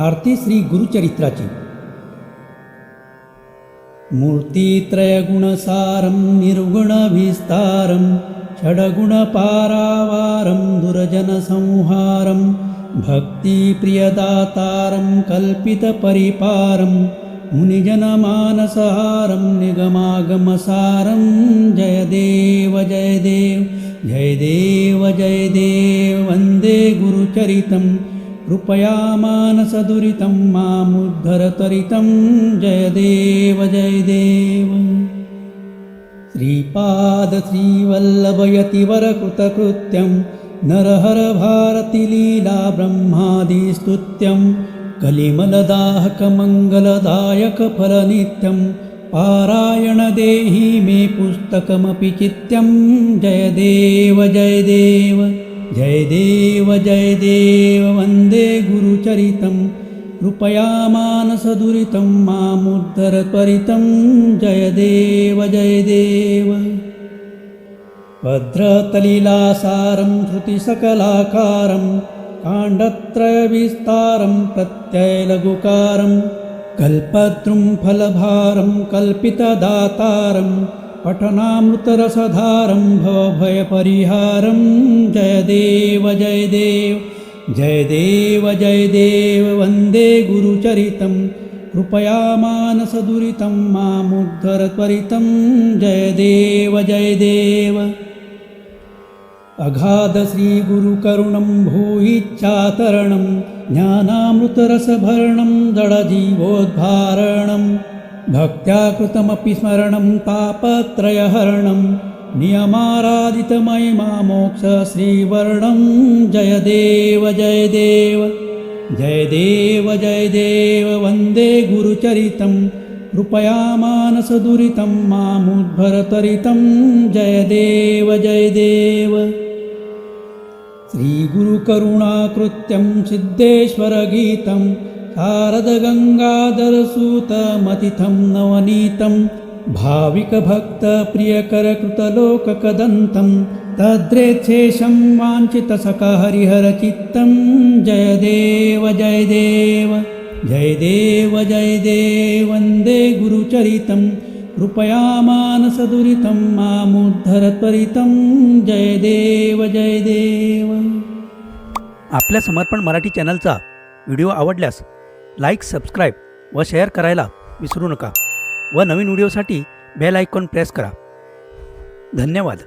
आरती श्री गुरुचरित्राची. मूर्तित्रयगुणसारं निर्गुणविस्तारं षड्गुणपारावारं दुर्जनसंहारं भक्तिप्रियदातारं कल्पितपरिपारं मुनिजनमानसहारं निगमागमसारं जय देव जय देव जय देव जय देव वन्दे गुरुचरितं कृपया मानसदुरितं मामुद्धरत्वरितं जय देव जय देव। श्रीपादश्रीवल्लभयतिवरकृतकृत्यं नरहरभारतिलीला ब्रह्मादिस्तुत्यं कलिमलदाहकमङ्गलदायकफलनित्यं पारायणदेहि मे पुस्तकमपि चित्यं। जय देव जय देव जय देव वन्दे गुरुचरितं कृपया मानसदुरितं मामुद्धरत्वरितं जय देव जय देव। भद्रतलीलासारं श्रुतिसकलाकारं काण्डत्रयविस्तारं प्रत्ययलघुकारं कल्पद्रुं फलभारं कल्पितदातारं पठनामृतरसधारं भवभयपरिहारं जय देव जय देव। वन्दे गुरुचरितं कृपया मानसदुरितं मामुद्धरत्वरितं जय देव जय देव। अगाधश्रीगुरुकरुणं भूयिच्छातरणं ज्ञानामृतरसभरणं दडजीवोद्धारणं भक्त्या कृतमपि स्मरणं तापत्रयहरणं नियमाराधितमयिमा मोक्षश्रीवर्णं जय देव जय देव जय देव जय देव वन्दे गुरुचरितं कृपया मानसदुरितं मामुद्धरत्वरितं जय देव जय देव श्रीगुरुकरुणाकृत्यं सिद्धेश्वरगीतं शारदगङ्गाधरसूतमतिथं नवनीतं भाविकभक्तप्रियकरकृतलोककदन्तं तद्रेच्छेषं वाञ्छितसखहरिहरचित्तं। जय देव जय देव जय देव जय देव वन्दे गुरुचरितं। कृपया मानसदुरितं मामुद्धरत्वरितं। जय देव जय देव आपल्या समर्पण मराठी चॅनलचा व्हिडिओ आवडल्यास लाईक सबस्क्राईब व शेअर करायला विसरू नका व नवीन व्हिडिओसाठी बेल आयकॉन प्रेस करा. धन्यवाद.